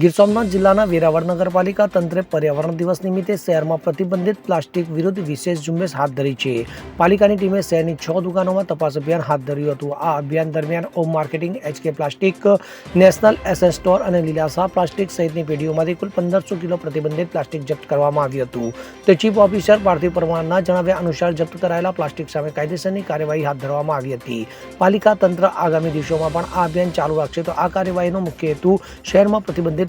ગીર સોમનાથ જિલ્લાના વેરાવળ નગરપાલિકા તંત્રે પર્યાવરણ દિવસ નિમિત્તે શહેરમાં પ્રતિબંધિત પ્લાસ્ટિક વિરુદ્ધ વિશેષ ઝુંબેશ હાથ ધરી છે. પાલિકાની ટીમે શહેરની છ દુકાનોમાં તપાસ અભિયાન હાથ ધર્યું હતું. આ અભિયાન દરમિયાન Om marketing HK plastic, national SN store અને લીલાસા પ્લાસ્ટિક સહિતની પેઢીઓમાંથી કુલ પંદરસો કિલો પ્રતિબંધિત પ્લાસ્ટિક જપ્ત કરવામાં આવ્યું હતું. તે ચીફ ઓફિસર પાર્થિવ પરમારના જણાવ્યા અનુસાર જપ્ત કરાયેલા પ્લાસ્ટિક સામે કાયદેસરની કાર્યવાહી હાથ ધરવામાં આવી હતી. પાલિકા તંત્ર આગામી દિવસોમાં પણ આ અભિયાન ચાલુ રાખશે. તો આ કાર્યવાહીનો મુખ્ય હેતુ શહેરમાં પ્રતિબંધિત